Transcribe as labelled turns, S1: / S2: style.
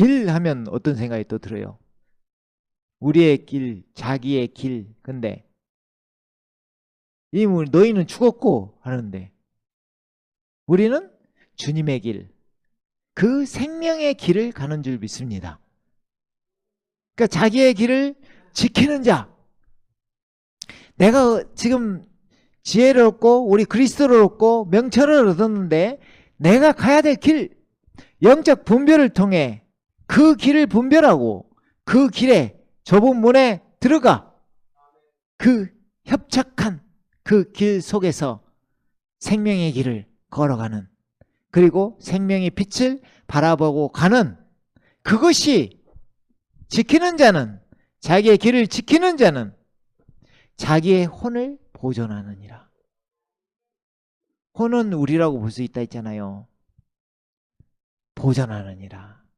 S1: 길 하면 어떤 생각이 또 들어요? 우리의 길, 자기의 길. 근데 이뭐 너희는 죽었고 하는데 우리는 주님의 길, 그 생명의 길을 가는 줄 믿습니다. 그러니까 자기의 길을 지키는 자. 내가 지금 지혜를 얻고 우리 그리스도를 얻고 명철을 얻었는데 내가 가야 될 길, 영적 분별을 통해 그 길을 분별하고 그 길에 좁은 문에 들어가 그 협착한 그 길 속에서 생명의 길을 걸어가는 그리고 생명의 빛을 바라보고 가는 그것이 지키는 자는 자기의 길을 지키는 자는 자기의 혼을 보존하느니라. 혼은 우리라고 볼 수 있다 했잖아요. 보존하느니라.